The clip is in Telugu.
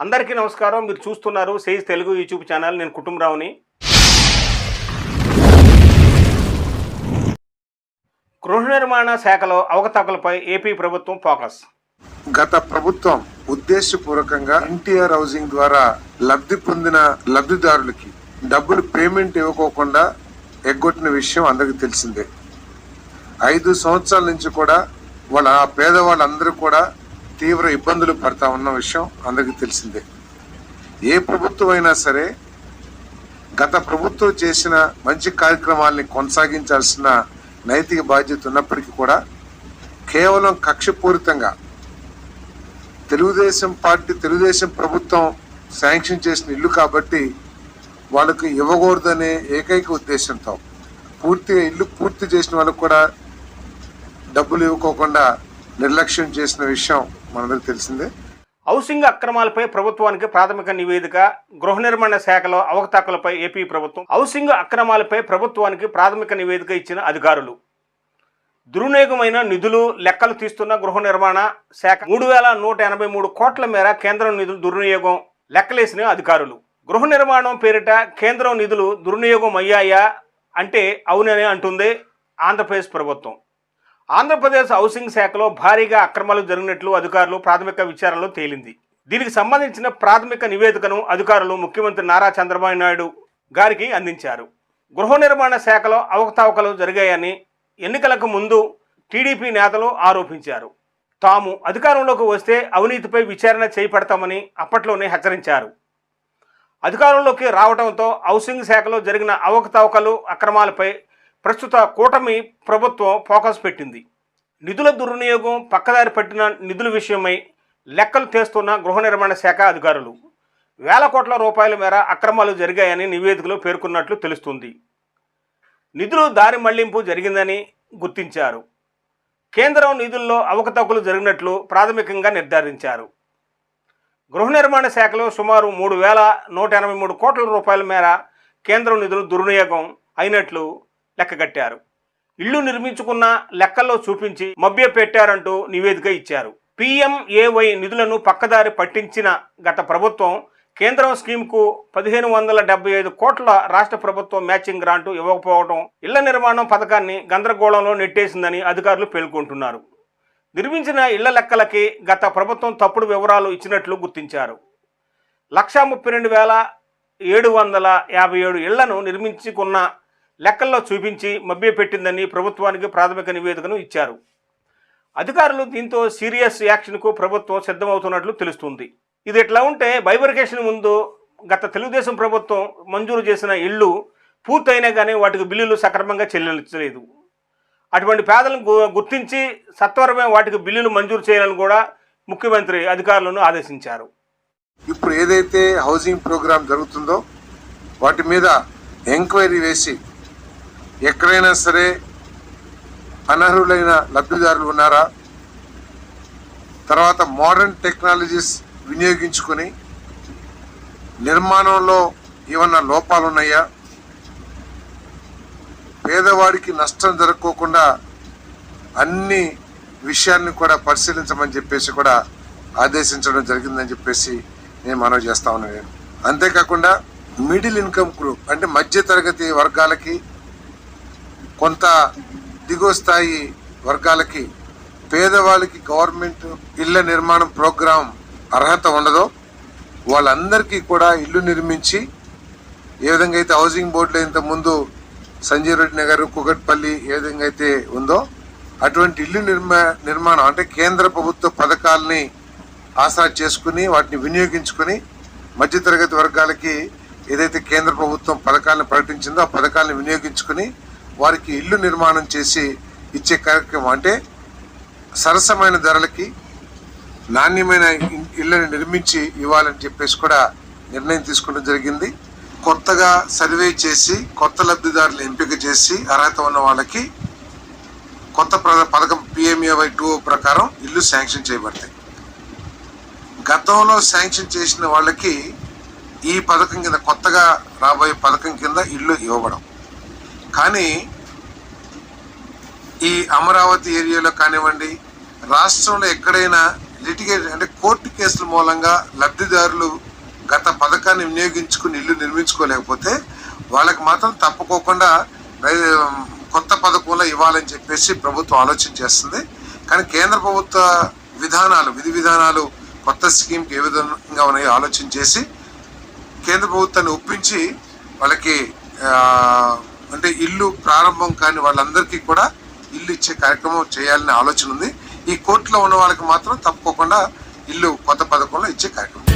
అందరికీ నమస్కారం. మీరు చూస్తున్నారు సేజ్ తెలుగు యూట్యూబ్ ఛానల్. నేను కుటుంబరావుని. గృహ నిర్మాణ శాఖలో అవకతవకలపై ఏపీ ప్రభుత్వం ఫోకస్. గత ప్రభుత్వం ఉద్దేశపూర్వకంగా ఎన్టీఆర్ హౌసింగ్ ద్వారా లబ్ధి పొందిన లబ్ధిదారులకి డబ్బులు పేమెంట్ ఇవ్వకోకుండా ఎగ్గొట్టిన విషయం అందరికీ తెలిసిందే. ఐదు సంవత్సరాల నుంచి కూడా వాళ్ళ పేదవాళ్ళందరూ కూడా తీవ్ర ఇబ్బందులు పడతా ఉన్న విషయం అందరికీ తెలిసిందే. ఏ ప్రభుత్వం అయినా సరే గత ప్రభుత్వం చేసిన మంచి కార్యక్రమాల్ని కొనసాగించాల్సిన నైతిక బాధ్యత ఉన్నప్పటికీ కూడా కేవలం కక్షపూరితంగా తెలుగుదేశం పార్టీ తెలుగుదేశం ప్రభుత్వం శాంక్షన్ చేసిన ఇల్లు కాబట్టి వాళ్ళకు ఇవ్వకూడదనే ఏకైక ఉద్దేశంతో పూర్తిగా ఇల్లు పూర్తి చేసిన వాళ్ళకు కూడా డబ్బులు ఇవ్వకోకుండా నిర్లక్ష్యం చేసిన విషయం మనందరికి తెలిసిందే. హౌసింగ్ అక్రమాలపై ప్రభుత్వానికి ప్రాథమిక నివేదిక గృహ నిర్మాణ శాఖలో అవకతవకలపై ఏపీ ప్రభుత్వం హౌసింగ్ అక్రమాలపై ప్రభుత్వానికి ప్రాథమిక నివేదిక ఇచ్చిన అధికారులు. దుర్వినియోగమైన నిధులు లెక్కలు తీస్తున్న గృహ నిర్మాణ శాఖ మూడు వేల నూట ఎనభై మూడు కోట్ల మేర కేంద్రం నిధులు దుర్వినియోగం లెక్కలేసిన అధికారులు. గృహ నిర్మాణం పేరిట కేంద్రం నిధులు దుర్వినియోగం అయ్యాయా అంటే అవునని అంటుంది ఆంధ్రప్రదేశ్ ప్రభుత్వం. ఆంధ్రప్రదేశ్ హౌసింగ్ శాఖలో భారీగా అక్రమాలు జరిగినట్లు అధికారులు ప్రాథమిక విచారణలో తేలింది. దీనికి సంబంధించిన ప్రాథమిక నివేదికను అధికారులు ముఖ్యమంత్రి నారా చంద్రబాబు నాయుడు గారికి అందించారు. గృహ నిర్మాణ శాఖలో అవకతవకలు జరిగాయని ఎన్నికలకు ముందు టీడీపీ నేతలు ఆరోపించారు. తాము అధికారంలోకి వస్తే అవినీతిపై విచారణ చేపడతామని అప్పట్లోనే హెచ్చరించారు. అధికారంలోకి రావడంతో హౌసింగ్ శాఖలో జరిగిన అవకతవకలు అక్రమాలపై ప్రస్తుత కూటమి ప్రభుత్వం ఫోకస్ పెట్టింది. నిధుల దుర్వినియోగం పక్కదారి పట్టిన నిధుల విషయమై లెక్కలు చేస్తున్న గృహ నిర్మాణ శాఖ అధికారులు. వేల కోట్ల రూపాయల మేర అక్రమాలు జరిగాయని నివేదికలో పేర్కొన్నట్లు తెలుస్తుంది. నిధులు దారి మళ్ళింపు జరిగిందని గుర్తించారు. కేంద్రం నిధుల్లో అవకతవకలు జరిగినట్లు ప్రాథమికంగా నిర్ధారించారు. గృహ నిర్మాణ శాఖలో సుమారు మూడు వేల నూట ఎనభై మూడు కోట్ల రూపాయల మేర కేంద్రం నిధులు దుర్వినియోగం అయినట్లు లెక్కగట్టారు ఇళ్ళు నిర్మించుకున్న లెక్కల్లో చూపించి మభ్య పెట్టారంటూ నివేదిక ఇచ్చారు. పిఎంఏవై నిధులను పక్కదారి పట్టించిన గత ప్రభుత్వం కేంద్రం స్కీమ్కు పదిహేను వందల డెబ్బై ఐదు కోట్ల రాష్ట్ర ప్రభుత్వం మ్యాచింగ్ గ్రాంటు ఇవ్వకపోవడం ఇళ్ళ నిర్మాణం పథకాన్ని గందరగోళంలో నెట్టేసిందని అధికారులు పేర్కొంటున్నారు. నిర్మించిన ఇళ్ళ లెక్కలకి గత ప్రభుత్వం తప్పుడు వివరాలు ఇచ్చినట్లు గుర్తించారు. లక్షా ముప్పై రెండు వేల ఏడు వందల యాభై ఏడు ఇళ్ళను నిర్మించుకున్న లెక్కల్లో చూపించి మభ్యపెట్టిందని ప్రభుత్వానికి ప్రాథమిక నివేదికను ఇచ్చారు. అధికారులు దీంతో సీరియస్ యాక్షన్కు ప్రభుత్వం సిద్ధమవుతున్నట్లు తెలుస్తుంది. ఇది ఎట్లా ఉంటే బైబర్కేషన్ ముందు గత తెలుగుదేశం ప్రభుత్వం మంజూరు చేసిన ఇళ్ళు పూర్తయినా కానీ వాటికి బిల్లులు సక్రమంగా చెల్లించలేదు. అటువంటి పేదలను గు- గుర్తించి సత్వరమే వాటికి బిల్లులు మంజూరు చేయాలని కూడా ముఖ్యమంత్రి అధికారులను ఆదేశించారు. ఇప్పుడు ఏదైతే హౌసింగ్ ప్రోగ్రామ్ జరుగుతుందో వాటి మీద ఎంక్వైరీ వేసి ఎక్కడైనా సరే అనర్హులైన లబ్ధిదారులు ఉన్నారా? తర్వాత మోడర్న్ టెక్నాలజీస్ వినియోగించుకొని నిర్మాణంలో ఏమన్నా లోపాలు ఉన్నాయా? పేదవాడికి నష్టం జరగకోకుండా అన్ని విషయాన్ని కూడా పరిశీలించమని చెప్పేసి కూడా ఆదేశించడం జరిగిందని చెప్పేసి నేను మనవి చేస్తా ఉన్నాను. నేను అంతేకాకుండా మిడిల్ ఇన్కమ్ గ్రూప్ అంటే మధ్య తరగతి వర్గాలకి కొంత దిగువ స్థాయి వర్గాలకి పేదవాళ్ళకి గవర్నమెంట్ ఇళ్ళ నిర్మాణం ప్రోగ్రాం అర్హత ఉండదో వాళ్ళందరికీ కూడా ఇల్లు నిర్మించి ఏ విధంగా అయితే హౌసింగ్ బోర్డులో ఇంత ముందు సంజీవ్ రెడ్డి నగర్ కుకట్పల్లి ఏ విధంగా అయితే ఉందో అటువంటి ఇల్లు నిర్మా నిర్మాణం అంటే కేంద్ర ప్రభుత్వ పథకాలని ఆసరా చేసుకుని వాటిని వినియోగించుకుని మధ్యతరగతి వర్గాలకి ఏదైతే కేంద్ర ప్రభుత్వం పథకాలను ప్రకటించిందో ఆ పథకాలను వినియోగించుకుని వారికి ఇల్లు నిర్మాణం చేసి ఇచ్చే కార్యక్రమం. అంటే సరసమైన ధరలకి నాణ్యమైన ఇన్- ఇళ్ళని నిర్మించి ఇవ్వాలని చెప్పేసి కూడా నిర్ణయం తీసుకోవడం జరిగింది. కొత్తగా సర్వే చేసి కొత్త లబ్ధిదారులు ఎంపిక చేసి అర్హత ఉన్న వాళ్ళకి కొత్త పథకం పిఎంఏవై టూ ప్రకారం ఇల్లు శాంక్షన్ చేయబడతాయి. గతంలో శాంక్షన్ చేసిన వాళ్ళకి ఈ పథకం కింద కొత్తగా రాబోయే పథకం కింద ఇల్లు ఇవ్వబడం కానీ ఈ అమరావతి ఏరియాలో కానివ్వండి రాష్ట్రంలో ఎక్కడైనా లిటిగేట్ అంటే కోర్టు కేసుల మూలంగా లబ్ధిదారులు గత పథకాన్ని వినియోగించుకుని ఇల్లు నిర్మించుకోలేకపోతే వాళ్ళకి మాత్రం తప్పుకోకుండా కొత్త పథకంలో ఇవ్వాలని చెప్పేసి ప్రభుత్వం ఆలోచన చేస్తుంది. కానీ కేంద్ర ప్రభుత్వ విధానాలు విధి విధానాలు కొత్త స్కీమ్కి ఏ విధంగా ఉన్నాయో ఆలోచన చేసి కేంద్ర ప్రభుత్వాన్ని ఒప్పించి వాళ్ళకి అంటే ఇల్లు ప్రారంభం కాని వాళ్ళందరికీ కూడా ఇల్లు ఇచ్చే కార్యక్రమం చేయాలనే ఆలోచన ఉంది. ఈ కోర్టులో ఉన్న వాళ్ళకి మాత్రం తప్పకుండా ఇల్లు కొత్త పథకంలో ఇచ్చే కార్యక్రమం.